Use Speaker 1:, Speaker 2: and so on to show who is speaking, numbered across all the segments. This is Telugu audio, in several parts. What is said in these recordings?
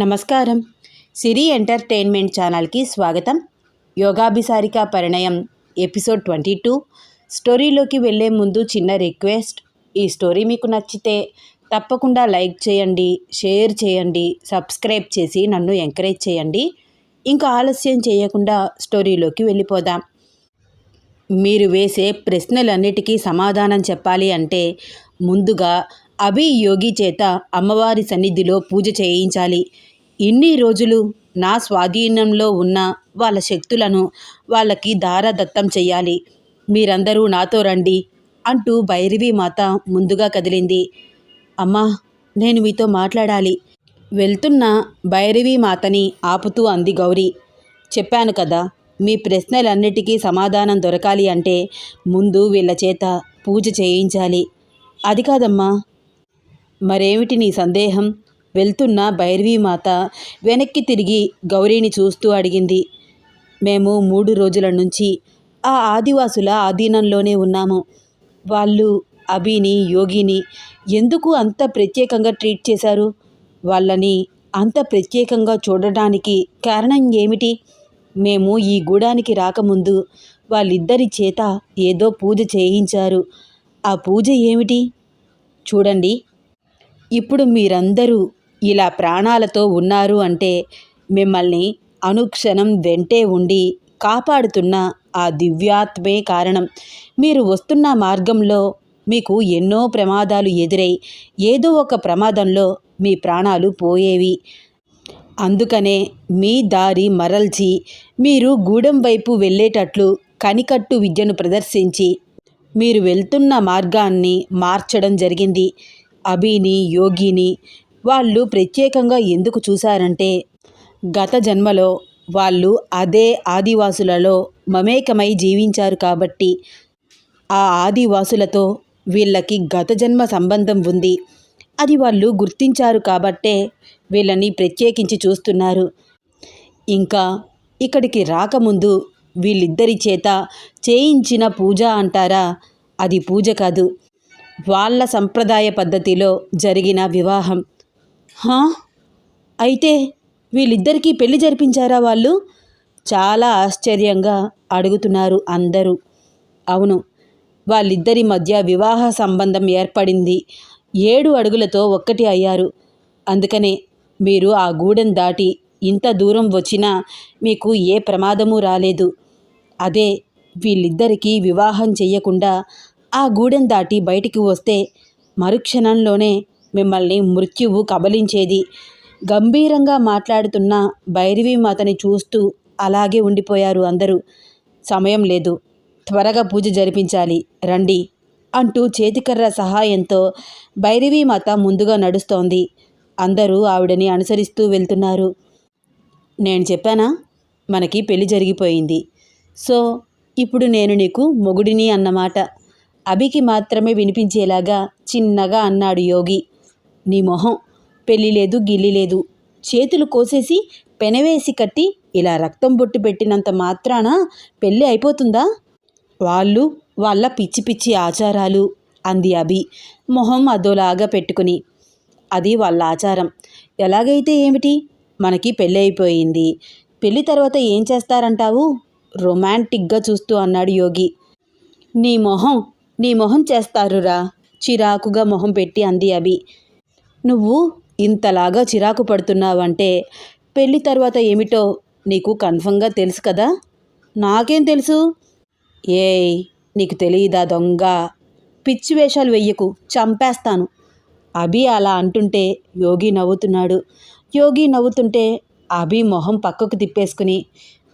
Speaker 1: నమస్కారం. సిరి ఎంటర్టైన్మెంట్ ఛానల్కి స్వాగతం. యోగాభిసారిక పరిణయం ఎపిసోడ్ ట్వంటీ టూ. స్టోరీలోకి వెళ్ళే ముందు చిన్న రిక్వెస్ట్. ఈ స్టోరీ మీకు నచ్చితే తప్పకుండా లైక్ చేయండి షేర్ చేయండి సబ్స్క్రైబ్ చేసి నన్ను ఎంకరేజ్ చేయండి. ఇంకా ఆలస్యం చేయకుండా స్టోరీలోకి వెళ్ళిపోదాం. మీరు వేసే ప్రశ్నలన్నిటికీ సమాధానం చెప్పాలి అంటే ముందుగా అభి యోగి చేత అమ్మవారి సన్నిధిలో పూజ చేయించాలి. ఇన్ని రోజులు నా స్వాధీనంలో ఉన్న వాళ్ళ శక్తులను వాళ్ళకి దారదత్తం చెయ్యాలి. మీరందరూ నాతో రండి అంటూ భైరవి మాత ముందుగా కదిలింది. అమ్మా నేను మీతో మాట్లాడాలి. వెళ్తున్న భైరవి మాతని ఆపుతూ అంది గౌరీ. చెప్పాను కదా మీ ప్రశ్నలన్నిటికీ సమాధానం దొరకాలి అంటే ముందు వీళ్ళ చేత పూజ చేయించాలి. అది కాదమ్మా. మరేమిటి నీ సందేహం? వెళ్తున్న భైరవీ మాత వెనక్కి తిరిగి గౌరీని చూస్తూ అడిగింది. మేము మూడు రోజుల నుంచి ఆ ఆదివాసుల ఆధీనంలోనే ఉన్నాము. వాళ్ళు అభిని యోగిని ఎందుకు అంత ప్రత్యేకంగా ట్రీట్ చేశారు? వాళ్ళని అంత ప్రత్యేకంగా చూడడానికి కారణం ఏమిటి? మేము ఈ గూడానికి రాకముందు వాళ్ళిద్దరి చేత ఏదో పూజ చేయించారు. ఆ పూజ ఏమిటి? చూడండి. ఇప్పుడు మీరందరూ ఇలా ప్రాణాలతో ఉన్నారు అంటే మిమ్మల్ని అనుక్షణం వెంటే ఉండి కాపాడుతున్న ఆ దివ్యాత్మే కారణం. మీరు వస్తున్న మార్గంలో మీకు ఎన్నో ప్రమాదాలు ఎదురై ఏదో ఒక ప్రమాదంలో మీ ప్రాణాలు పోయేవి. అందుకనే మీ దారి మరల్చి మీరు గూడెం వైపు వెళ్ళేటట్లు కనికట్టు విద్యను ప్రదర్శించి మీరు వెళ్తున్న మార్గాన్ని మార్చడం జరిగింది. అభిని యోగిని వాళ్ళు ప్రత్యేకంగా ఎందుకు చూశారంటే గత జన్మలో వాళ్ళు అదే ఆదివాసులలో మమేకమై జీవించారు కాబట్టి ఆ ఆదివాసులతో వీళ్ళకి గత జన్మ సంబంధం ఉంది అది వాళ్ళు గుర్తించారు కాబట్టే వీళ్ళని ప్రత్యేకించి చూస్తున్నారు. ఇంకా ఇక్కడికి రాకముందు వీళ్ళిద్దరి చేత చేయించిన పూజ అంటారా? అది పూజ కాదు. వాళ్ళ సంప్రదాయ పద్ధతిలో జరిగిన వివాహం. హా? అయితే వీళ్ళిద్దరికీ పెళ్ళి జరిపించారా వాళ్ళు? చాలా ఆశ్చర్యంగా అడుగుతున్నారు అందరూ. అవును వాళ్ళిద్దరి మధ్య వివాహ సంబంధం ఏర్పడింది. ఏడు అడుగులతో ఒక్కటి అయ్యారు. అందుకనే మీరు ఆ గూడెం దాటి ఇంత దూరం వచ్చినా మీకు ఏ ప్రమాదము రాలేదు. అదే వీళ్ళిద్దరికీ వివాహం చెయ్యకుండా ఆ గూడెం దాటి బయటికి వస్తే మరుక్షణంలోనే మిమ్మల్ని మృత్యువు కబలించేది. గంభీరంగా మాట్లాడుతున్న భైరవి మాతని చూస్తూ అలాగే ఉండిపోయారు అందరూ. సమయం లేదు. త్వరగా పూజ జరిపించాలి. రండి అంటూ చేతికర్ర సహాయంతో భైరవీ మాత ముందుగా నడుస్తోంది. అందరూ ఆవిడని అనుసరిస్తూ వెళ్తున్నారు. నేను చెప్పానా? మనకి పెళ్ళి జరిగిపోయింది. సో ఇప్పుడు నేను నీకు మొగుడిని అన్నమాట. అభికి మాత్రమే వినిపించేలాగా చిన్నగా అన్నాడు యోగి. నీ మొహం. పెళ్ళి లేదు గిల్లి లేదు. చేతులు కోసేసి పెనవేసి కట్టి ఇలా రక్తం బొట్టు పెట్టినంత మాత్రాన పెళ్ళి అయిపోతుందా? వాళ్ళు వాళ్ళ పిచ్చి పిచ్చి ఆచారాలు అంది అభి మొహం అదోలాగా పెట్టుకుని. అది వాళ్ళ ఆచారం. ఎలాగైతే ఏమిటి? మనకి పెళ్ళి అయిపోయింది. పెళ్ళి తర్వాత ఏం చేస్తారంటావు? రొమాంటిక్గా చూస్తూ అన్నాడు యోగి. నీ మొహం నీ మొహం చేస్తారురా. చిరాకుగా మొహం పెట్టి అంది అభి. నువ్వు ఇంతలాగా చిరాకు పడుతున్నావంటే పెళ్ళి తర్వాత ఏమిటో నీకు కన్ఫర్మ్గా తెలుసు కదా? నాకేం తెలుసు? ఏయ్ నీకు తెలియదా దొంగ? పిచ్చి వేషాలు వెయ్యకు చంపేస్తాను. అభి అలా అంటుంటే యోగి నవ్వుతున్నాడు. యోగి నవ్వుతుంటే అభి మొహం పక్కకు తిప్పేసుకుని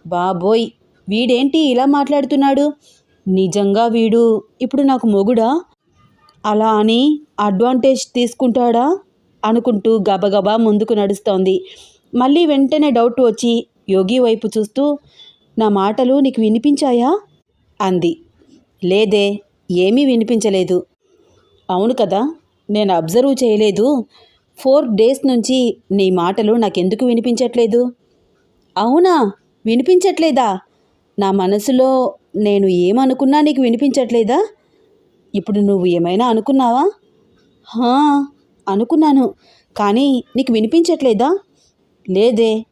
Speaker 1: బాబోయ్ వీడేంటి ఇలా మాట్లాడుతున్నాడు? నిజంగా వీడు ఇప్పుడు నాకు మొగుడా? అలా అని అడ్వాంటేజ్ తీసుకుంటాడా? అనుకుంటూ గబగబా ముందుకు నడుస్తోంది. మళ్ళీ వెంటనే డౌట్ వచ్చి యోగి వైపు చూస్తూ నా మాటలు నీకు వినిపించాయా? అంది. లేదే ఏమీ వినిపించలేదు. అవును కదా నేను అబ్జర్వ్ చేయలేదు. ఫోర్ డేస్ నుంచి నీ మాటలు నాకెందుకు వినిపించట్లేదు? అవునా వినిపించట్లేదా? నా మనసులో నేను ఏమనుకున్నా నీకు వినిపించట్లేదా? ఇప్పుడు నువ్వు ఏమైనా అనుకున్నావా? హా అనుకున్నాను. కానీ నీకు వినిపించట్లేదా? లేదే.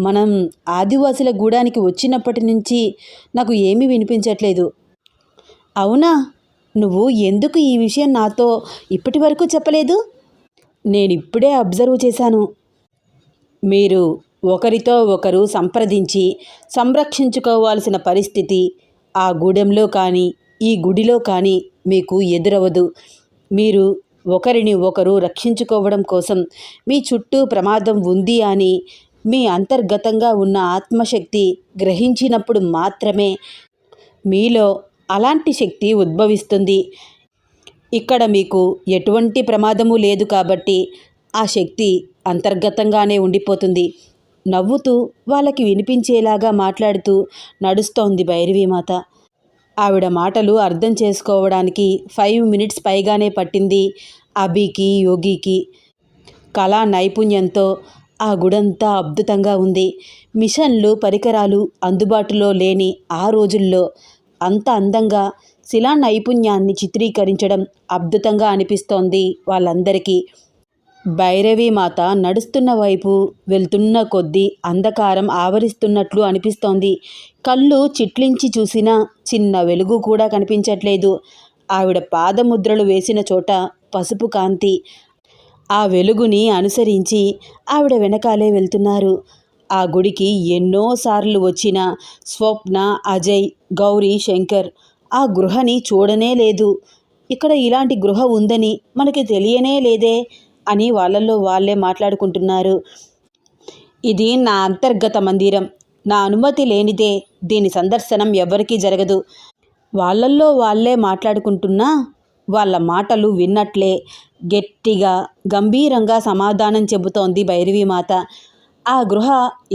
Speaker 1: మనం ఆదివాసుల గూడానికి వచ్చినప్పటి నుంచి నాకు ఏమీ వినిపించట్లేదు. అవునా? నువ్వు ఎందుకు ఈ విషయం నాతో ఇప్పటి వరకు చెప్పలేదు? నేను ఇప్పుడే అబ్జర్వ్ చేశాను. మీరు ఒకరితో ఒకరు సంప్రదించి సంరక్షించుకోవాల్సిన పరిస్థితి ఆ గూడెంలో కానీ ఈ గుడిలో కానీ మీకు ఎదురవదు మీరు ఒకరిని ఒకరు రక్షించుకోవడం కోసం మీ చుట్టూ ప్రమాదం ఉంది అని మీ అంతర్గతంగా ఉన్న ఆత్మశక్తి గ్రహించినప్పుడు మాత్రమే మీలో అలాంటి శక్తి ఉద్భవిస్తుంది. ఇక్కడ మీకు ఎటువంటి ప్రమాదము లేదు కాబట్టి ఆ శక్తి అంతర్గతంగానే ఉండిపోతుంది. నవ్వుతూ వాళ్ళకి వినిపించేలాగా మాట్లాడుతూ నడుస్తోంది భైరవీమాత. ఆవిడ మాటలు అర్థం చేసుకోవడానికి ఫైవ్ మినిట్స్ పైగానే పట్టింది అభికి యోగికి. కళా నైపుణ్యంతో ఆ గుడంతా అద్భుతంగా ఉంది. మిషన్లు పరికరాలు అందుబాటులో లేని ఆ రోజుల్లో అంత అందంగా శిలా నైపుణ్యాన్ని చిత్రీకరించడం అద్భుతంగా అనిపిస్తోంది వాళ్ళందరికీ. భైరవి మాత నడుస్తున్న వైపు వెళ్తున్న కొద్దీ అంధకారం ఆవరిస్తున్నట్లు అనిపిస్తోంది. కళ్ళు చిట్లించి చూసినా చిన్న వెలుగు కూడా కనిపించట్లేదు. ఆవిడ పాదముద్రలు వేసిన చోట పసుపు కాంతి. ఆ వెలుగుని అనుసరించి ఆవిడ వెనకాలే వెళ్తున్నారు. ఆ గుడికి ఎన్నోసార్లు వచ్చిన స్వప్న అజయ్ గౌరీ శంకర్. ఆ గృహని చూడనే లేదు. ఇక్కడ ఇలాంటి గృహ ఉందని మనకి తెలియనే లేదే. అని వాళ్ళల్లో వాళ్ళే మాట్లాడుకుంటున్నారు. ఇది నా అంతర్గత మందిరం. నా అనుమతి లేనిదే దీని సందర్శనం ఎవరికీ జరగదు. వాళ్ళల్లో వాళ్ళే మాట్లాడుకుంటున్నా వాళ్ళ మాటలు విన్నట్లే గట్టిగా గంభీరంగా సమాధానం చెబుతోంది భైరవీమాత ఆ గృహ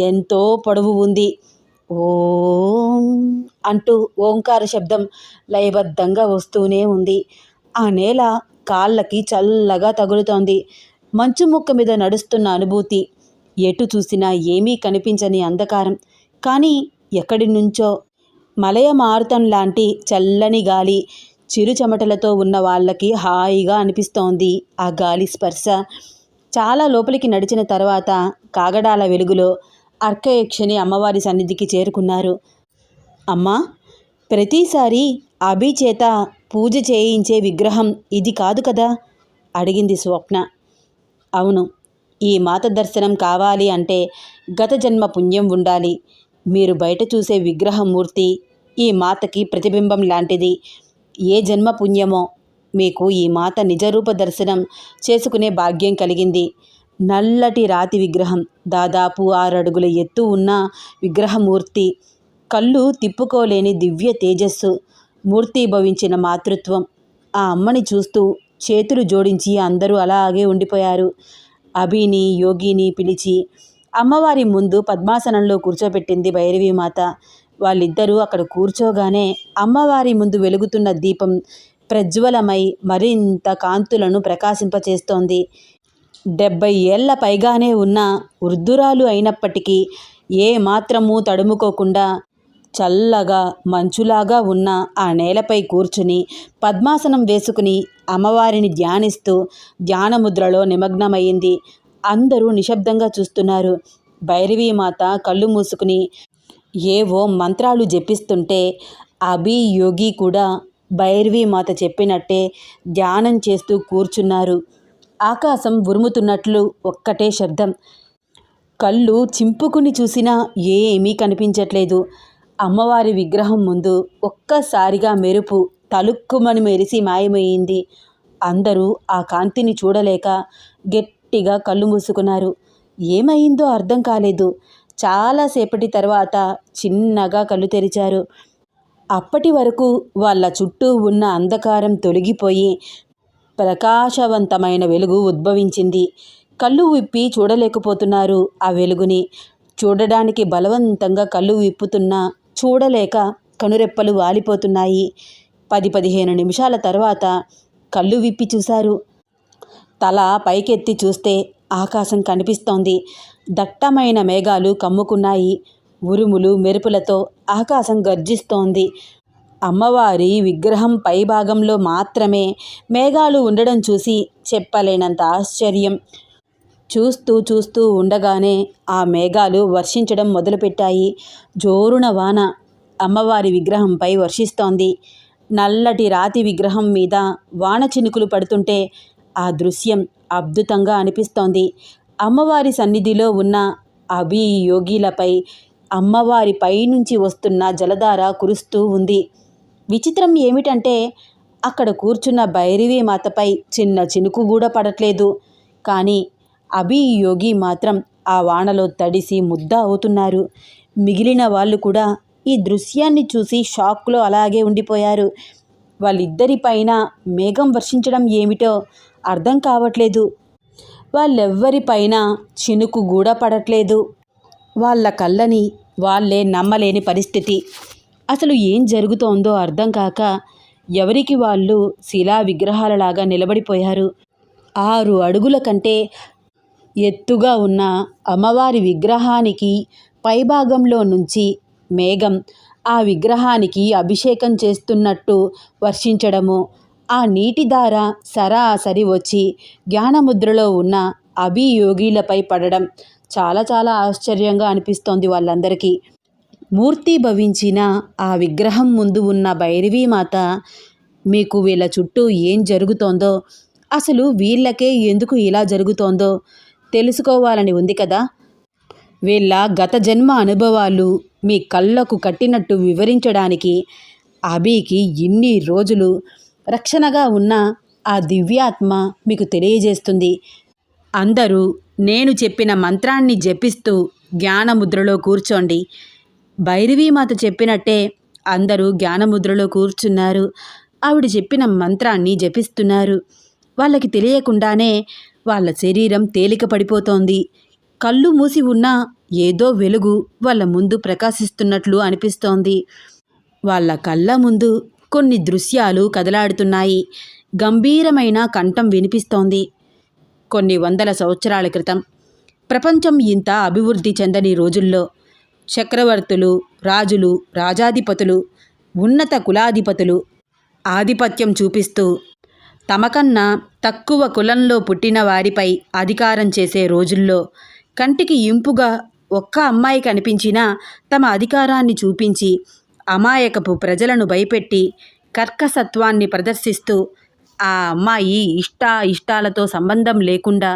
Speaker 1: ఎంతో పొడవు ఉంది. ఓం అంటూ ఓంకార శబ్దం లయబద్ధంగా వస్తూనే ఉంది. ఆ నేల కాళ్ళకి చల్లగా తగులుతోంది. మంచు ముక్క మీద నడుస్తున్న అనుభూతి. ఎటు చూసినా ఏమీ కనిపించని అంధకారం. కానీ ఎక్కడి నుంచో మలయ మారుతం లాంటి చల్లని గాలి చిరు చెమటలతో ఉన్న వాళ్ళకి హాయిగా అనిపిస్తోంది ఆ గాలి స్పర్శ. చాలా లోపలికి నడిచిన తర్వాత కాగడాల వెలుగులో అర్కయక్షని అమ్మవారి సన్నిధికి చేరుకున్నారు. అమ్మా ప్రతిసారి అభిచేత పూజ చేయించే విగ్రహం ఇది కాదు కదా? అడిగింది స్వప్న. అవును ఈ మాత దర్శనం కావాలి అంటే గత జన్మ పుణ్యం ఉండాలి. మీరు బయట చూసే విగ్రహమూర్తి ఈ మాతకి ప్రతిబింబం లాంటిది. ఏ జన్మ పుణ్యమో మీకు ఈ మాత నిజరూప దర్శనం చేసుకునే భాగ్యం కలిగింది. నల్లటి రాతి విగ్రహం దాదాపు ఆరడుగుల ఎత్తు ఉన్న విగ్రహమూర్తి కళ్ళు తిప్పుకోలేని దివ్య తేజస్సు మూర్తీభవించిన మాతృత్వం. ఆ అమ్మని చూస్తూ చేతులు జోడించి అందరూ అలాగే ఉండిపోయారు. అభిని యోగిని పిలిచి అమ్మవారి ముందు పద్మాసనంలో కూర్చోబెట్టింది భైరవీమాత వాళ్ళిద్దరూ అక్కడ కూర్చోగానే అమ్మవారి ముందు వెలుగుతున్న దీపం ప్రజ్వలమై మరింత కాంతులను ప్రకాశింపచేస్తోంది. డెబ్బై ఏళ్ళ పైగానే ఉన్న వృద్ధురాలు అయినప్పటికీ ఏ మాత్రమూ తడుముకోకుండా చల్లగా మంచులాగా ఉన్న ఆ నేలపై కూర్చుని పద్మాసనం వేసుకుని అమ్మవారిని ధ్యానిస్తూ ధ్యానముద్రలో నిమగ్నమైంది అందరూ నిశ్శబ్దంగా చూస్తున్నారు. భైరవీమాత కళ్ళు మూసుకుని ఏవో మంత్రాలు జపిస్తుంటే అభియోగి కూడా భైరవీమాత చెప్పినట్టే ధ్యానం చేస్తూ కూర్చున్నారు. ఆకాశం ఉరుముతున్నట్లు ఒక్కటే శబ్దం. కళ్ళు చింపుకుని చూసినా ఏమీ కనిపించట్లేదు. అమ్మవారి విగ్రహం ముందు ఒక్కసారిగా మెరుపు తలుక్కుమని మెరిసి మాయమైంది. అందరూ ఆ కాంతిని చూడలేక గట్టిగా కళ్ళు మూసుకున్నారు. ఏమైందో అర్థం కాలేదు. చాలాసేపటి తర్వాత చిన్నగా కళ్ళు తెరిచారు. అప్పటి వరకు వాళ్ళ చుట్టూ ఉన్న అంధకారం తొలగిపోయి ప్రకాశవంతమైన వెలుగు ఉద్భవించింది. కళ్ళు విప్పి చూడలేకపోతున్నారు ఆ వెలుగుని. చూడడానికి బలవంతంగా కళ్ళు విప్పుతున్నా చూడలేక కనురెప్పలు వాలిపోతున్నాయి. పది పదిహేను నిమిషాల తర్వాత కళ్ళు విప్పి చూశారు. తల పైకెత్తి చూస్తే ఆకాశం కనిపిస్తోంది. దట్టమైన మేఘాలు కమ్ముకున్నాయి. ఉరుములు మెరుపులతో ఆకాశం గర్జిస్తోంది. అమ్మవారి విగ్రహం పైభాగంలో మాత్రమే మేఘాలు ఉండడం చూసి చెప్పలేనంత ఆశ్చర్యం. చూస్తూ చూస్తూ ఉండగానే ఆ మేఘాలు వర్షించడం మొదలుపెట్టాయి. జోరున వాన అమ్మవారి విగ్రహంపై వర్షిస్తోంది. నల్లటి రాతి విగ్రహం మీద వాన చినుకులు పడుతుంటే ఆ దృశ్యం అద్భుతంగా అనిపిస్తోంది. అమ్మవారి సన్నిధిలో ఉన్న అభి యోగిలపై అమ్మవారి పైనుంచి వస్తున్న జలధార కురుస్తూ ఉంది. విచిత్రం ఏమిటంటే అక్కడ కూర్చున్న భైరవి మాతపై చిన్న చినుకు కూడా పడట్లేదు. కానీ అభి యోగి మాత్రం ఆ వానలో తడిసి ముద్ద అవుతున్నారు. మిగిలిన వాళ్ళు కూడా ఈ దృశ్యాన్ని చూసి షాక్లో అలాగే ఉండిపోయారు. వాళ్ళిద్దరిపైన మేఘం వర్షించడం ఏమిటో అర్థం కావట్లేదు. వాళ్ళెవ్వరిపైన చినుకు కూడా పడట్లేదు. వాళ్ళ కళ్ళని వాళ్ళే నమ్మలేని పరిస్థితి. అసలు ఏం జరుగుతోందో అర్థం కాక ఎవరికి వాళ్ళు శిలా విగ్రహాలలాగా నిలబడిపోయారు. ఆరు అడుగుల కంటే ఎత్తుగా ఉన్న అమ్మవారి విగ్రహానికి పైభాగంలో నుంచి మేఘం ఆ విగ్రహానికి అభిషేకం చేస్తున్నట్టు వర్షించడము. ఆ నీటి ధార సరాసరి వచ్చి జ్ఞానముద్రలో ఉన్న అభియోగిలపై పడడం చాలా చాలా ఆశ్చర్యంగా అనిపిస్తోంది వాళ్ళందరికీ. మూర్తి భవించిన ఆ విగ్రహం ముందు ఉన్న భైరవీ మాత మీకు వీళ్ళ చుట్టూ ఏం జరుగుతోందో? అసలు వీళ్ళకే ఎందుకు ఇలా జరుగుతోందో? తెలుసుకోవాలని ఉంది కదా? వీళ్ళ గత జన్మ అనుభవాలు మీ కళ్ళకు కట్టినట్టు వివరించడానికి అభికి ఇన్ని రోజులు రక్షణగా ఉన్న ఆ దివ్యాత్మ మీకు తెలియజేస్తుంది. అందరూ నేను చెప్పిన మంత్రాన్ని జపిస్తూ జ్ఞానముద్రలో కూర్చోండి. భైరవీమాత చెప్పినట్టే అందరూ జ్ఞానముద్రలో కూర్చున్నారు. ఆవిడ చెప్పిన మంత్రాన్ని జపిస్తున్నారు. వాళ్ళకి తెలియకుండానే వాళ్ళ శరీరం తేలిక పడిపోతోంది. కళ్ళు మూసి ఉన్నా ఏదో వెలుగు వాళ్ళ ముందు ప్రకాశిస్తున్నట్లు అనిపిస్తోంది. వాళ్ళ కళ్ళ ముందు కొన్ని దృశ్యాలు కదలాడుతున్నాయి. గంభీరమైన కంఠం వినిపిస్తోంది. కొన్ని వందల సంవత్సరాల క్రితం ప్రపంచం ఇంత అభివృద్ధి చెందని రోజుల్లో చక్రవర్తులు రాజులు రాజాధిపతులు ఉన్నత కులాధిపతులు ఆధిపత్యం చూపిస్తూ తమకన్నా తక్కువ కులంలో పుట్టిన వారిపై అధికారం చేసే రోజుల్లో కంటికి ఇంపుగా ఒక్క అమ్మాయి కనిపించినా తమ అధికారాన్ని చూపించి అమాయకపు ప్రజలను భయపెట్టి కర్కసత్వాన్ని ప్రదర్శిస్తూ ఆ అమ్మాయి ఇష్ట ఇష్టాలతో సంబంధం లేకుండా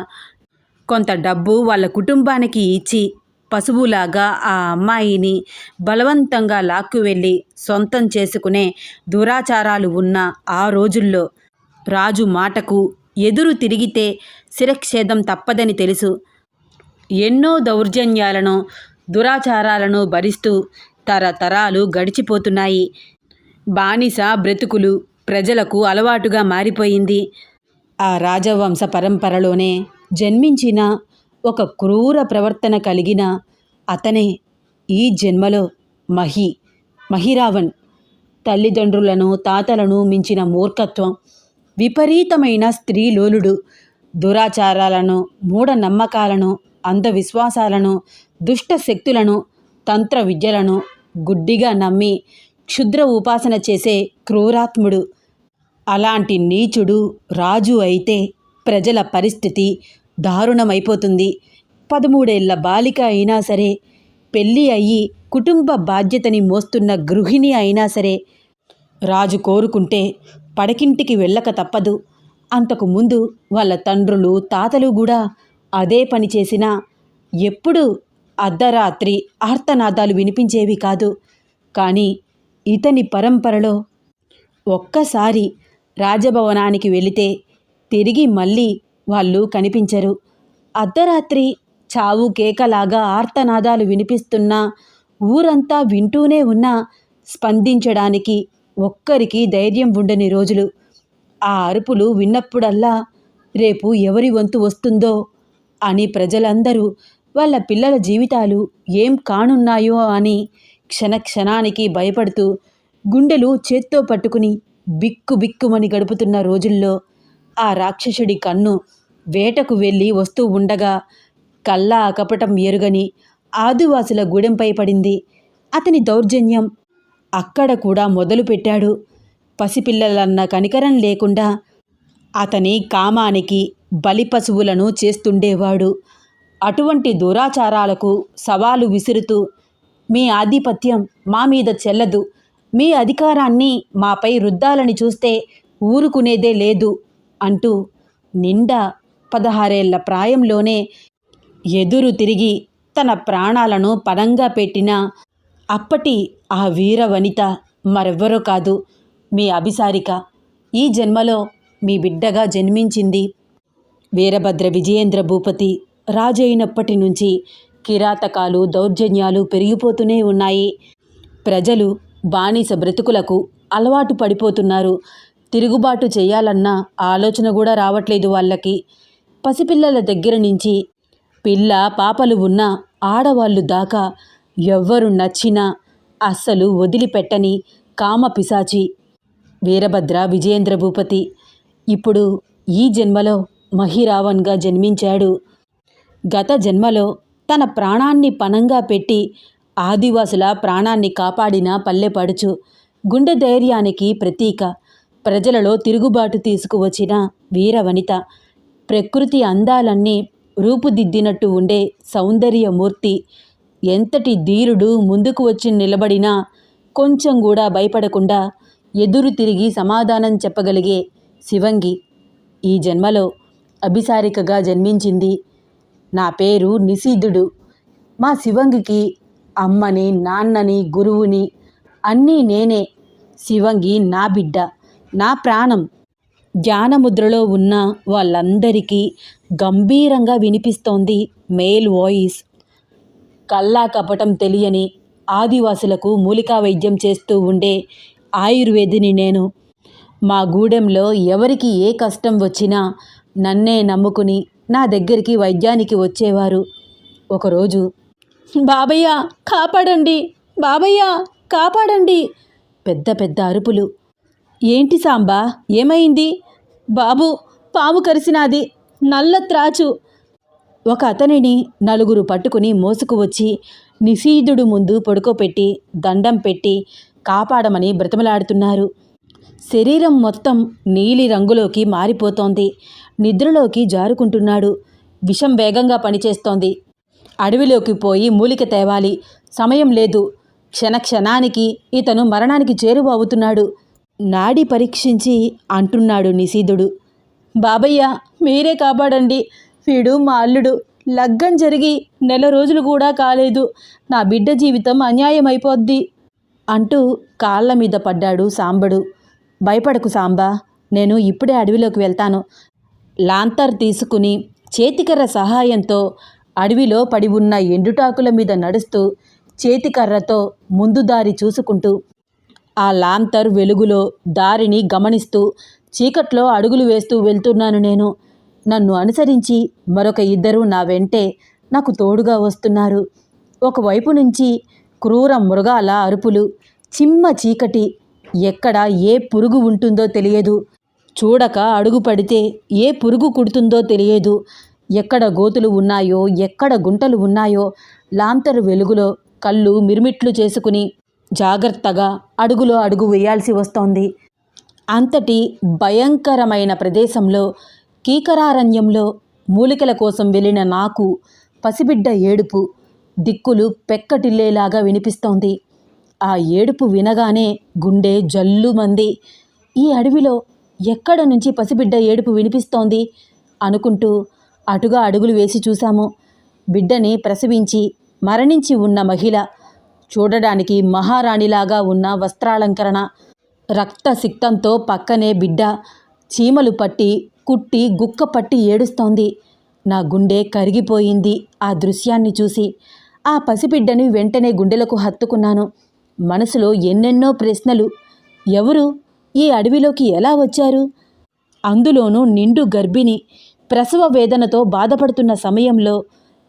Speaker 1: కొంత డబ్బు వాళ్ళ కుటుంబానికి ఇచ్చి పశువులాగా ఆ అమ్మాయిని బలవంతంగా లాక్కు వెళ్ళి సొంతం చేసుకునే దురాచారాలు ఉన్న ఆ రోజుల్లో రాజు మాటకు ఎదురు తిరిగితే శిరక్షేదం తప్పదని తెలుసు. ఎన్నో దౌర్జన్యాలను దురాచారాలను భరిస్తూ తరతరాలు గడిచిపోతున్నాయి. బానిస బ్రతుకులు ప్రజలకు అలవాటుగా మారిపోయింది. ఆ రాజవంశ పరంపరలోనే జన్మించిన ఒక క్రూర ప్రవర్తన కలిగిన అతనే ఈ జన్మలో మహి మహిరావణ్. తల్లిదండ్రులను తాతలను మించిన మూర్ఖత్వం. విపరీతమైన స్త్రీలోలుడు దురాచారాలను మూఢనమ్మకాలను అంధవిశ్వాసాలను దుష్ట శక్తులను తంత్ర విద్యలను గుడ్డిగా నమ్మి క్షుద్ర ఉపాసన చేసే క్రూరాత్ముడు. అలాంటి నీచుడు రాజు అయితే ప్రజల పరిస్థితి దారుణమైపోతుంది. పదమూడేళ్ళ బాలిక అయినా సరే పెళ్ళి అయ్యి కుటుంబ బాధ్యతని మోస్తున్న గృహిణి అయినా సరే రాజు కోరుకుంటే పడకింటికి వెళ్ళక తప్పదు. అంతకు ముందు వాళ్ళ తండ్రులు తాతలు కూడా అదే పని చేసినా ఎప్పుడు అర్ధరాత్రి ఆర్తనాదాలు వినిపించేవి కాదు. కానీ ఇతని పరంపరలో ఒక్కసారి రాజభవనానికి వెళితే తిరిగి మళ్ళీ వాళ్ళు కనిపించరు. అర్ధరాత్రి చావు కేకలాగా ఆర్తనాదాలు వినిపిస్తున్నా ఊరంతా వింటూనే ఉన్నా స్పందించడానికి ఒక్కరికి ధైర్యం ఉండని రోజులు. ఆ అరుపులు విన్నప్పుడల్లా రేపు ఎవరి వంతు వస్తుందో అని ప్రజలందరూ వాళ్ళ పిల్లల జీవితాలు ఏం కానున్నాయో అని క్షణక్షణానికి భయపడుతూ గుండెలు చేత్తో పట్టుకుని బిక్కు బిక్కుమని గడుపుతున్న రోజుల్లో ఆ రాక్షసుడి కన్ను వేటకు వెళ్ళి వస్తూ ఉండగా కల్లా కపటం ఎరుగని ఆదివాసుల గూడెంపై పడింది. అతని దౌర్జన్యం అక్కడ కూడా మొదలుపెట్టాడు. పసిపిల్లలన్న కనికరం లేకుండా అతని కామానికి బలి పశువులను చేస్తుండేవాడు. అటువంటి దురాచారాలకు సవాలు విసురుతూ మీ ఆధిపత్యం మా మీద చెల్లదు. మీ అధికారాన్ని మాపై రుద్దాలని చూస్తే ఊరుకునేదే లేదు అంటూ నిండా పదహారేళ్ళ ప్రాయంలోనే ఎదురు తిరిగి తన ప్రాణాలను పదంగా పెట్టిన అప్పటి ఆ వీర వనిత మరెవ్వరో కాదు మీ అభిసారిక. ఈ జన్మలో మీ బిడ్డగా జన్మించింది వీరభద్ర విజయేంద్ర భూపతి. రాజైనప్పటి నుంచి కిరాతకాలు దౌర్జన్యాలు పెరిగిపోతూనే ఉన్నాయి. ప్రజలు బానిస బ్రతుకులకు అలవాటు పడిపోతున్నారు. తిరుగుబాటు చేయాలన్న ఆలోచన కూడా రావట్లేదు వాళ్ళకి. పసిపిల్లల దగ్గర నుంచి పిల్ల పాపలు ఉన్న ఆడవాళ్ళు దాకా ఎవ్వరు నచ్చినా అస్సలు వదిలిపెట్టని కామ పిశాచి వీరభద్ర విజయేంద్ర భూపతి ఇప్పుడు ఈ జన్మలో మహిరావన్గా జన్మించాడు. గత జన్మలో తన ప్రాణాన్ని పణంగా పెట్టి ఆదివాసుల ప్రాణాన్ని కాపాడిన పల్లెపడుచు గుండె ధైర్యానికి ప్రతీక ప్రజలలో తిరుగుబాటు తీసుకువచ్చిన వీరవనిత ప్రకృతి అందాలన్నీ రూపుదిద్దినట్టు ఉండే సౌందర్యమూర్తి ఎంతటి ధీరుడు ముందుకు వచ్చి నిలబడినా కొంచెం కూడా భయపడకుండా ఎదురు తిరిగి సమాధానం చెప్పగలిగే శివంగి ఈ జన్మలో అభిసారికగా జన్మించింది. నా పేరు నిశీధుడు. మా శివంగికి అమ్మని నాన్నని గురువుని అన్నీ నేనే. శివంగి నా బిడ్డ నా ప్రాణం. ధ్యానముద్రలో ఉన్న వాళ్ళందరికీ గంభీరంగా వినిపిస్తోంది మేల్ వాయిస్. కల్లా కపటం తెలియని ఆదివాసులకు మూలికా వైద్యం చేస్తూ ఉండే ఆయుర్వేదిని నేను. మా గూడెంలో ఎవరికి ఏ కష్టం వచ్చినా నన్నే నమ్ముకుని నా దగ్గరికి వైద్యానికి వచ్చేవారు. ఒకరోజు బాబయ్య కాపాడండి! బాబయ్య కాపాడండి! పెద్ద పెద్ద అరుపులు. ఏంటి సాంబా ఏమైంది? బాబు పాము కరిసినాది. నల్ల త్రాచు. ఒక అతనిని నలుగురు పట్టుకుని మోసుకు వచ్చి నిశీధుడు ముందు పడుకోపెట్టి దండం పెట్టి కాపాడమని బ్రతమలాడుతున్నారు. శరీరం మొత్తం నీలి రంగులోకి మారిపోతోంది. నిద్రలోకి జారుకుంటున్నాడు. విషం వేగంగా పనిచేస్తోంది. అడవిలోకి పోయి మూలిక తేవాలి. సమయం లేదు. క్షణ క్షణానికి ఇతను మరణానికి చేరువవుతున్నాడు. నాడి పరీక్షించి అంటున్నాడు నిశీధుడు బాబయ్య మీరే కాపాడండి. వీడు మా అల్లుడు. లగ్గం జరిగి నెల రోజులు కూడా కాలేదు. నా బిడ్డ జీవితం అన్యాయం అయిపోద్ది అంటూ కాళ్ళ మీద పడ్డాడు సాంబడు. భయపడకు సాంబా నేను ఇప్పుడే అడవిలోకి వెళ్తాను. లాంతర్ తీసుకుని చేతికర్ర సహాయంతో అడవిలో పడి ఉన్న ఎండుటాకుల మీద నడుస్తూ చేతికర్రతో ముందు దారి చూసుకుంటూ ఆ లాంతర్ వెలుగులో దారిని గమనిస్తూ చీకట్లో అడుగులు వేస్తూ వెళ్తున్నాను నేను. నన్ను అనుసరించి మరొక ఇద్దరు నా వెంటే నాకు తోడుగా వస్తున్నారు. ఒకవైపు నుంచి క్రూర మృగాల అరుపులు చిమ్మ చీకటి ఎక్కడ ఏ పురుగు ఉంటుందో తెలియదు. చూడక అడుగు పడితే ఏ పురుగు కుడుతుందో తెలియదు. ఎక్కడ గోతులు ఉన్నాయో ఎక్కడ గుంటలు ఉన్నాయో లాంతరు వెలుగులో కళ్ళు మిరుమిట్లు చేసుకుని జాగ్రత్తగా అడుగులో అడుగు వేయాల్సి వస్తోంది. అంతటి భయంకరమైన ప్రదేశంలో కీకరారణ్యంలో మూలికల కోసం వెళ్ళిన నాకు పసిబిడ్డ ఏడుపు దిక్కులు పెక్కటిల్లేలాగా వినిపిస్తోంది. ఆ ఏడుపు వినగానే గుండె జల్లుమంది. ఈ అడవిలో ఎక్కడ నుంచి పసిబిడ్డ ఏడుపు వినిపిస్తోంది అనుకుంటూ అటుగా అడుగులు వేసి చూశాము. బిడ్డని ప్రసవించి మరణించి ఉన్న మహిళ చూడడానికి మహారాణిలాగా ఉన్న వస్త్రాలంకరణ రక్త సిక్తంతో పక్కనే బిడ్డ చీమలు పట్టి కుట్టి గుక్క పట్టి ఏడుస్తోంది. నా గుండె కరిగిపోయింది. ఆ దృశ్యాన్ని చూసి ఆ పసిబిడ్డని వెంటనే గుండెలకు హత్తుకున్నాను. మనసులో ఎన్నెన్నో ప్రశ్నలు. ఎవరు? ఈ అడవిలోకి ఎలా వచ్చారు? అందులోనూ నిండు గర్భిణి ప్రసవ వేదనతో బాధపడుతున్న సమయంలో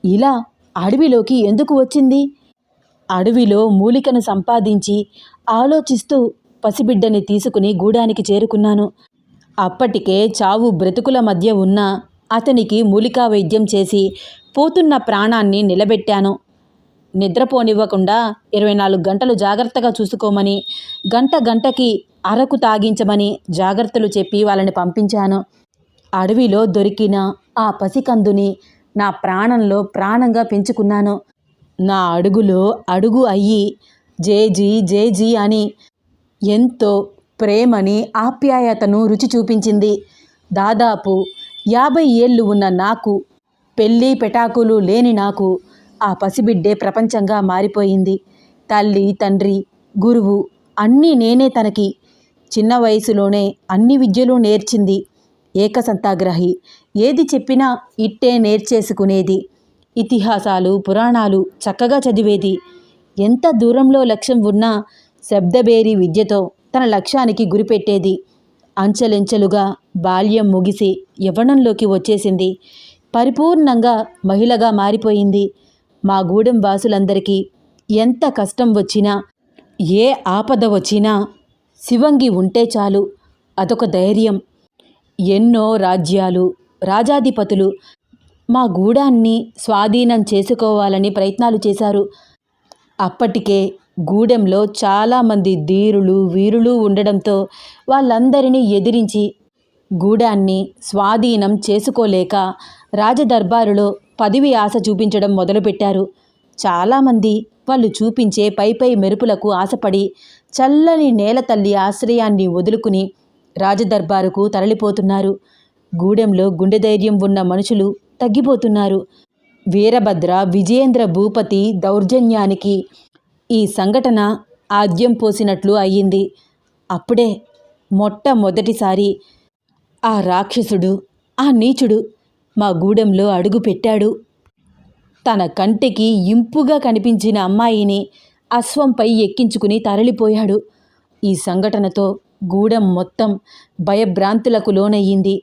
Speaker 1: ఇలా అడవిలోకి ఎందుకు వచ్చింది? అడవిలో మూలికను సంపాదించి ఆలోచిస్తూ పసిబిడ్డని తీసుకుని గూడానికి చేరుకున్నాను. అప్పటికే చావు బ్రతుకుల మధ్య ఉన్న అతనికి మూలికా వైద్యం చేసి పోతున్న ప్రాణాన్ని నిలబెట్టాను. నిద్రపోనివ్వకుండా ఇరవై నాలుగు గంటలు జాగ్రత్తగా చూసుకోమని గంట గంటకి అరకు తాగించమని జాగ్రత్తలు చెప్పి వాళ్ళని పంపించాను. అడవిలో దొరికిన ఆ పసికందుని నా ప్రాణంలో ప్రాణంగా పెంచుకున్నాను. నా అడుగులో అడుగు అయ్యి జేజీ జేజీ అని ఎంతో ప్రేమని ఆప్యాయతను రుచి చూపించింది. దాదాపు యాభై ఏళ్ళు ఉన్న నాకు పెళ్ళి పెటాకులు లేని నాకు ఆ పసిబిడ్డే ప్రపంచంగా మారిపోయింది. తల్లి తండ్రి గురువు అన్నీ నేనే తనకి. చిన్న వయసులోనే అన్ని విద్యలు నేర్చింది. ఏకసంతాగ్రహి. ఏది చెప్పినా ఇట్టే నేర్చేసుకునేది. ఇతిహాసాలు పురాణాలు చక్కగా చదివేది. ఎంత దూరంలో లక్ష్యం ఉన్నా శబ్దబేరి విద్యతో తన లక్ష్యానికి గురిపెట్టేది. అంచెలెంచెలుగా బాల్యం ముగిసి యవ్వనంలోకి వచ్చేసింది. పరిపూర్ణంగా మహిళగా మారిపోయింది. మా గూడెం వాసులందరికీ ఎంత కష్టం వచ్చినా ఏ ఆపద వచ్చినా శివంగి ఉంటే చాలు. అదొక ధైర్యం. ఎన్నో రాజ్యాలు రాజాధిపతులు మా గూడాన్ని స్వాధీనం చేసుకోవాలని ప్రయత్నాలు చేశారు. అప్పటికే గూడెంలో చాలామంది ధీరులు వీరులు ఉండడంతో వాళ్ళందరినీ ఎదిరించి గూడాన్ని స్వాధీనం చేసుకోలేక రాజదర్బారులో పదవి ఆశ చూపించడం మొదలుపెట్టారు. చాలామంది వాళ్ళు చూపించే పై పై మెరుపులకు ఆశపడి చల్లని నేల తల్లి ఆశ్రయాన్ని వదులుకుని రాజదర్బారుకు తరలిపోతున్నారు. గూడెంలో గుండె ధైర్యం ఉన్న మనుషులు తగ్గిపోతున్నారు. వీరభద్ర విజయేంద్ర భూపతి దౌర్జన్యానికి ఈ సంఘటన ఆద్యం పోసినట్లు అయ్యింది. అప్పుడే మొట్టమొదటిసారి ఆ రాక్షసుడు ఆ నీచుడు మా గూడెంలో అడుగు పెట్టాడు. తన కంటికి ఇంపుగా కనిపించిన అమ్మాయిని అశ్వంపై ఎక్కించుకుని తరలిపోయాడు. ఈ సంఘటనతో గూడెం మొత్తం భయభ్రాంతులకు లోనయ్యింది.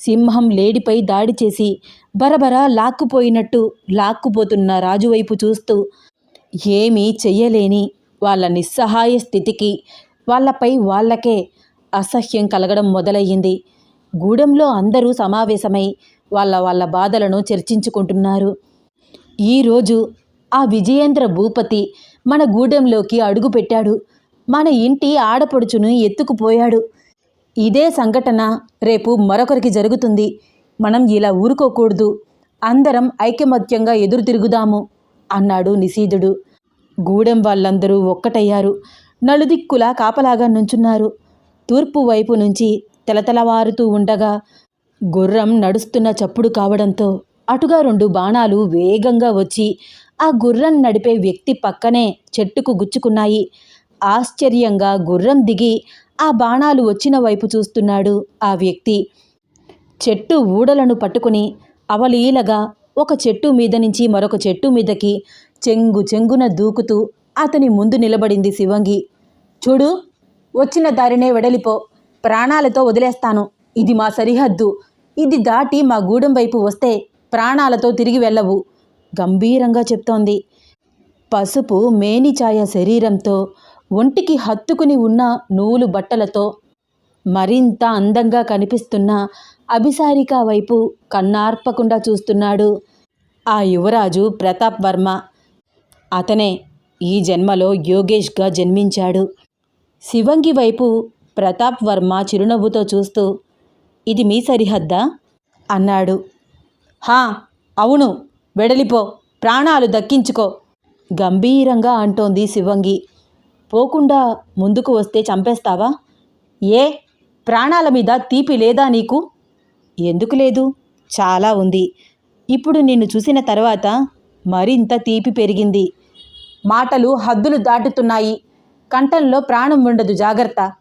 Speaker 1: సింహం లేడిపై దాడి చేసి బరబరా లాక్కుపోయినట్టు లాక్కుపోతున్న రాజువైపు చూస్తూ ఏమీ చెయ్యలేని వాళ్ళ నిస్సహాయ స్థితికి వాళ్ళపై వాళ్ళకే అసహ్యం కలగడం మొదలయ్యింది. గూడెంలో అందరూ సమావేశమై వాళ్ళ వాళ్ళ బాధలను చర్చించుకుంటున్నారు. ఈరోజు ఆ విజయేంద్ర భూపతి మన గూడెంలోకి అడుగుపెట్టాడు. మన ఇంటి ఆడపడుచును ఎత్తుకుపోయాడు. ఇదే సంఘటన రేపు మరొకరికి జరుగుతుంది. మనం ఇలా ఊరుకోకూడదు. అందరం ఐకమత్యంగా ఎదురు తిరుగుదాము అన్నాడు నిశీధుడు గూడెం వాళ్ళందరూ ఒక్కటయ్యారు. నలుదిక్కులా కాపలాగా నుంచున్నారు. తూర్పు వైపు నుంచి తెలతెలవారుతూ ఉండగా గుర్రం నడుస్తున్న చప్పుడు కావడంతో అటుగా రెండు బాణాలు వేగంగా వచ్చి ఆ గుర్రం నడిపే వ్యక్తి పక్కనే చెట్టుకు గుచ్చుకున్నాయి. ఆశ్చర్యంగా గుర్రం దిగి ఆ బాణాలు వచ్చిన వైపు చూస్తున్నాడు ఆ వ్యక్తి. చెట్టు ఊడలను పట్టుకుని అవలీలగా ఒక చెట్టు మీద నుంచి మరొక చెట్టు మీదకి చెంగు చెంగున దూకుతూ అతని ముందు నిలబడింది శివంగి. చూడు వచ్చిన దారినే వెడలిపో. ప్రాణాలతో వదిలేస్తాను. ఇది మా సరిహద్దు. ఇది దాటి మా గూడెం వైపు వస్తే ప్రాణాలతో తిరిగి వెళ్ళవు గంభీరంగా చెప్తోంది. పసుపు మేనిఛాయ శరీరంతో ఒంటికి హత్తుకుని ఉన్న నూలు బట్టలతో మరింత అందంగా కనిపిస్తున్న అభిసారిక వైపు కన్నార్పకుండా చూస్తున్నాడు ఆ యువరాజు ప్రతాప్ వర్మ. అతనే ఈ జన్మలో యోగేష్గా జన్మించాడు. శివంగి వైపు ప్రతాప్ వర్మ చిరునవ్వుతో చూస్తూ ఇది మీ సరిహద్దా? అన్నాడు. హా అవును. వెడలిపో ప్రాణాలు దక్కించుకో గంభీరంగా అంటోంది శివంగి. పోకుండా ముందుకు వస్తే చంపేస్తావా? ఏ? ప్రాణాల మీద తీపి లేదా నీకు? ఎందుకు లేదు? చాలా ఉంది. ఇప్పుడు నిన్ను చూసిన తర్వాత మరింత తీపి పెరిగింది. మాటలు హద్దులు దాటుతున్నాయి. కంఠంలో ప్రాణం ఉండదు జాగ్రత్త.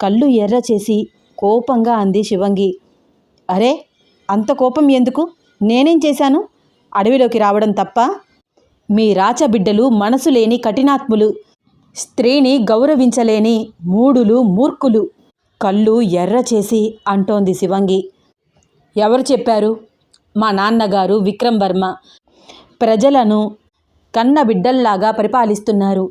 Speaker 1: కళ్ళు ఎర్ర చేసి కోపంగా అంది శివంగి. అరే అంత కోపం ఎందుకు? నేనేం చేశాను? అడవిలోకి రావడం తప్ప? మీ రాచబిడ్డలు మనసు లేని కఠినాత్ములు. స్త్రీని గౌరవించలేని మూడులు మూర్ఖులు. కళ్ళు ఎర్ర చేసి అంటోంది శివంగి. ఎవరు చెప్పారు? మా నాన్నగారు విక్రమ్ వర్మ. ప్రజలను కన్న బిడ్డల్లాగా పరిపాలిస్తున్నారు.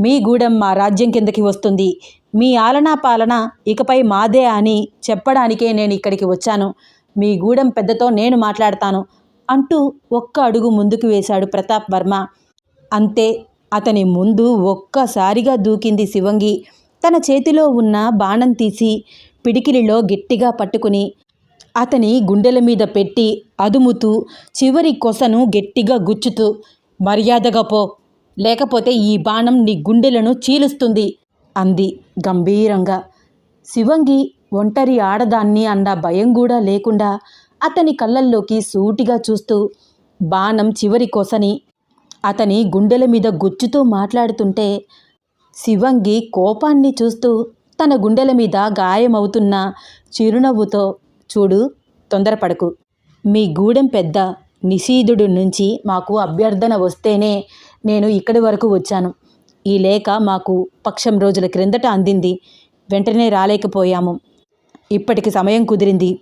Speaker 1: మీ గూడెం మా రాజ్యం కిందకి వస్తుంది. మీ ఆలనా పాలన ఇకపై మాదే అని చెప్పడానికే నేను ఇక్కడికి వచ్చాను. మీ గూడెం పెద్దతో నేను మాట్లాడతాను అంటూ ఒక్క అడుగు ముందుకు వేశాడు ప్రతాప్ వర్మ. అంతే అతని ముందు ఒక్కసారిగా దూకింది శివంగి. తన చేతిలో ఉన్న బాణం తీసి పిడికిలిలో గట్టిగా పట్టుకుని అతని గుండెల మీద పెట్టి అదుముతూ చివరి కొసను గట్టిగా గుచ్చుతూ మర్యాదగా పో లేకపోతే ఈ బాణం నీ గుండెలను చీలుస్తుంది అంది గంభీరంగా. శివంగి ఒంటరి ఆడదాన్ని అన్న భయం కూడా లేకుండా అతని కళ్ళల్లోకి సూటిగా చూస్తూ బాణం చివరి కొసని అతని గుండెల మీద గుచ్చుతూ మాట్లాడుతుంటే శివంగి కోపాన్ని చూస్తూ తన గుండెల మీద గాయమవుతున్న చిరునవ్వుతో చూడు తొందరపడకు. మీ గూడెం పెద్ద నిషీధుడు నుంచి మాకు అభ్యర్థన వస్తేనే నేను ఇక్కడి వరకు వచ్చాను. ఈ లేఖ మాకు పక్షం రోజుల క్రిందట అందింది. వెంటనే రాలేకపోయాము. ఇప్పటికి సమయం కుదిరింది.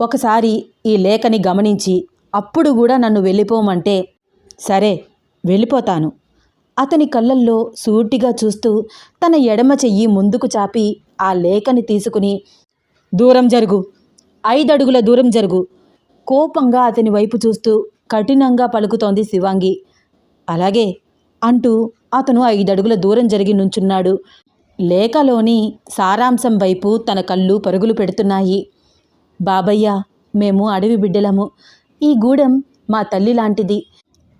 Speaker 1: ఒకసారి ఈ లేఖని గమనించి అప్పుడు కూడా నన్ను వెళ్ళిపోమంటే సరే వెళ్ళిపోతాను. అతని కళ్ళల్లో సూటిగా చూస్తూ తన ఎడమ చెయ్యి ముందుకు చాపి ఆ లేఖని తీసుకుని దూరం జరుగు. ఐదడుగుల దూరం జరుగు. కోపంగా అతని వైపు చూస్తూ కఠినంగా పలుకుతోంది శివాంగి. అలాగే అంటూ అతను ఐదడుగుల దూరం జరిగి నుంచున్నాడు. లేఖలోని సారాంశం వైపు తన కళ్ళు పరుగులు పెడుతున్నాయి. బాబయ్య మేము అడవి బిడ్డలము. ఈ గూడెం మా తల్లి లాంటిది.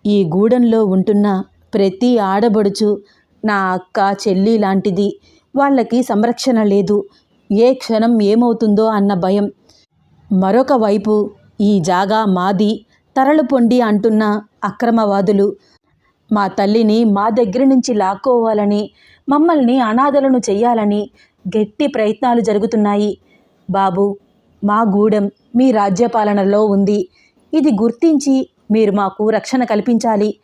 Speaker 1: ఈ గూడెంలో ఉంటున్న ప్రతి ఆడబడుచు నా అక్క చెల్లి లాంటిది. వాళ్ళకి సంరక్షణ లేదు. ఏ క్షణం ఏమవుతుందో అన్న భయం. మరొక వైపు ఈ జాగా మాది తరలు పొండి అంటున్న అక్రమవాదులు. మా తల్లిని మా దగ్గర నుంచి లాక్కోవాలని మమ్మల్ని అనాథలను చెయ్యాలని గట్టి ప్రయత్నాలు జరుగుతున్నాయి. బాబు మా గూడెం మీ రాజ్యపాలనలో ఉంది. ఇది గుర్తించి మీరు మాకు రక్షణ కల్పించాలి.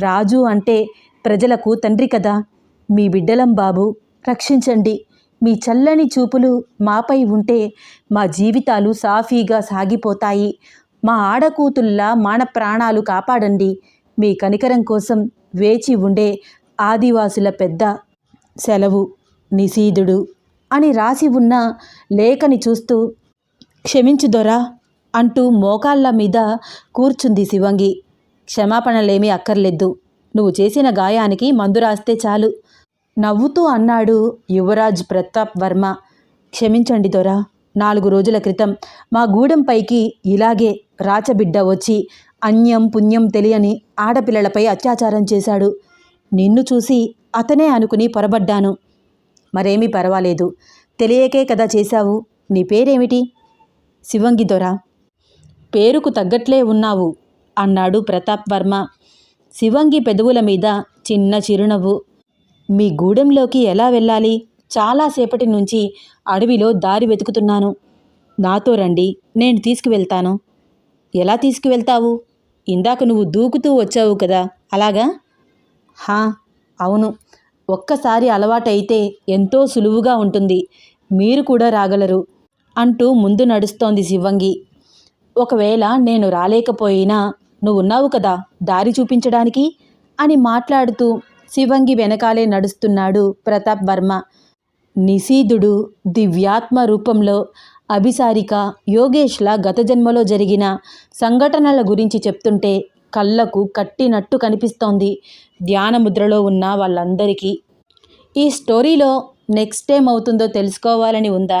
Speaker 1: రాజు అంటే ప్రజలకు తండ్రి కదా. మీ బిడ్డలం బాబు రక్షించండి. మీ చల్లని చూపులు మాపై ఉంటే మా జీవితాలు సాఫీగా సాగిపోతాయి. మా ఆడకూతుల్లా మాన ప్రాణాలు కాపాడండి. మీ కనికరం కోసం వేచి ఉండే ఆదివాసుల పెద్ద సెలవు నిశీధుడు అని రాసి ఉన్న లేఖని చూస్తూ క్షమించు దొరా అంటూ మోకాళ్ళ మీద కూర్చుంది శివంగి. క్షమాపణలేమీ అక్కర్లేదు. నువ్వు చేసిన గాయానికి మందు రాస్తే చాలు. నవ్వుతూ అన్నాడు యువరాజ్ ప్రతాప్ వర్మ. క్షమించండి దొరా నాలుగు రోజుల క్రితం మా గూడెంపైకి ఇలాగే రాచబిడ్డ వచ్చి అన్యం పుణ్యం తెలియని ఆడపిల్లలపై అత్యాచారం చేశాడు. నిన్ను చూసి అతనే అనుకుని పొరబడ్డాను. మరేమీ పర్వాలేదు తెలియకే కదా చేశావు. నీ పేరేమిటి? శివంగి దొర. పేరుకు తగ్గట్లే ఉన్నావు అన్నాడు ప్రతాప్ వర్మ. శివంగి పెదవుల మీద చిన్న చిరునవ్వు మీ గూడెంలోకి ఎలా వెళ్ళాలి? చాలాసేపటి నుంచి అడవిలో దారి వెతుకుతున్నాను. నాతో రండి నేను తీసుకువెళ్తాను. ఎలా తీసుకువెళ్తావు? ఇందాక నువ్వు దూకుతూ వచ్చావు కదా అలాగా? హా అవును. ఒక్కసారి అలవాటైతే ఎంతో సులువుగా ఉంటుంది. మీరు కూడా రాగలరు అంటూ ముందు నడుస్తోంది శివంగి ఒకవేళ నేను రాలేకపోయినా నువ్వున్నావు కదా దారి చూపించడానికి? అని మాట్లాడుతూ శివంగి వెనకాలే నడుస్తున్నాడు ప్రతాప్ వర్మ. నిశీధుడు దివ్యాత్మ రూపంలో అభిసారిక యోగేష్ల గత జన్మలో జరిగిన సంఘటనల గురించి చెప్తుంటే కళ్ళకు కట్టినట్టు కనిపిస్తోంది ధ్యానముద్రలో ఉన్న వాళ్ళందరికీ. ఈ స్టోరీలో నెక్స్ట్ ఏమవుతుందో తెలుసుకోవాలని ఉందా?